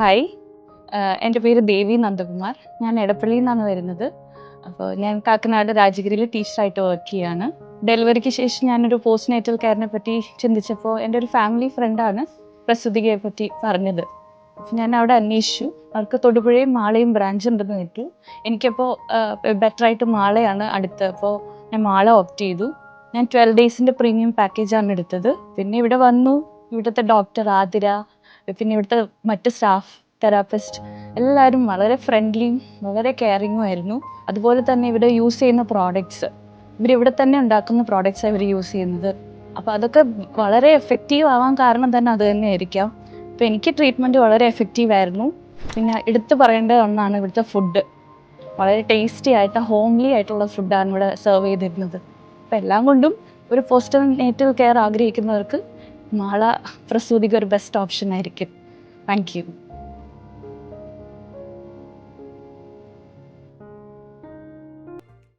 Hi എന്റെ പേര് ദേവി നന്ദകുമാർ. ഞാൻ എടപ്പള്ളിയിൽ നിന്നാണ് വരുന്നത്. അപ്പോൾ ഞാൻ കാക്കനാട് രാജഗിരിയിൽ ടീച്ചറായിട്ട് വർക്ക് ചെയ്യാണ്. ഡെലിവറിക്ക് ശേഷം ഞാനൊരു പോസ്റ്റ് നേറ്റൽ കെയറിനെ പറ്റി ചിന്തിച്ചപ്പോൾ എന്റെ ഒരു ഫാമിലി ഫ്രണ്ടാണ് പ്രസുതികയെ പറ്റി പറഞ്ഞത്. അപ്പം ഞാൻ അവിടെ അന്വേഷിച്ചു. അവർക്ക് തൊടുപുഴയും മാളയും ബ്രാഞ്ച് ഉണ്ടെന്ന് കേട്ടു. എനിക്കപ്പോൾ ബെറ്ററായിട്ട് മാളയാണ് അടുത്ത്. അപ്പോൾ ഞാൻ മാള ഓപ്റ്റ് ചെയ്തു. ഞാൻ ട്വൽവ് ഡേയ്സിന്റെ പ്രീമിയം പാക്കേജാണ് എടുത്തത്. പിന്നെ ഇവിടെ വന്നു. ഇവിടുത്തെ ഡോക്ടർ ആതിര പിന്നെ ഇവിടുത്തെ മറ്റ് സ്റ്റാഫ് തെറാപ്പിസ്റ്റ് എല്ലാവരും വളരെ ഫ്രണ്ട്ലിയും വളരെ കെയറിങ്ങും ആയിരുന്നു. അതുപോലെ തന്നെ ഇവിടെ യൂസ് ചെയ്യുന്ന പ്രോഡക്ട്സ് ഇവിടെ തന്നെ ഉണ്ടാക്കുന്ന പ്രോഡക്റ്റ്സാണ് ഇവർ യൂസ് ചെയ്യുന്നത്. അപ്പോൾ അതൊക്കെ വളരെ എഫക്റ്റീവ് ആവാൻ കാരണം തന്നെ അത് തന്നെ ആയിരിക്കാം അപ്പോൾ എനിക്ക് ട്രീറ്റ്മെന്റ് വളരെ എഫക്റ്റീവ് ആയിരുന്നു. പിന്നെ എടുത്തു പറയേണ്ട ഒന്നാണ് ഇവിടുത്തെ ഫുഡ് വളരെ ടേസ്റ്റി ആയിട്ട് ഹോംലി ആയിട്ടുള്ള ഫുഡാണ് ഇവിടെ സെർവ് ചെയ്തിരുന്നത്. അപ്പോൾ എല്ലാം കൊണ്ടും ഒരു പോസ്റ്റൽ നേറ്റൽ കെയർ ആഗ്രഹിക്കുന്നവർക്ക് മാള പ്രസൂതിക്ക് ഒരു ബെസ്റ്റ് ഓപ്ഷൻ ആയിരിക്കും. Thank you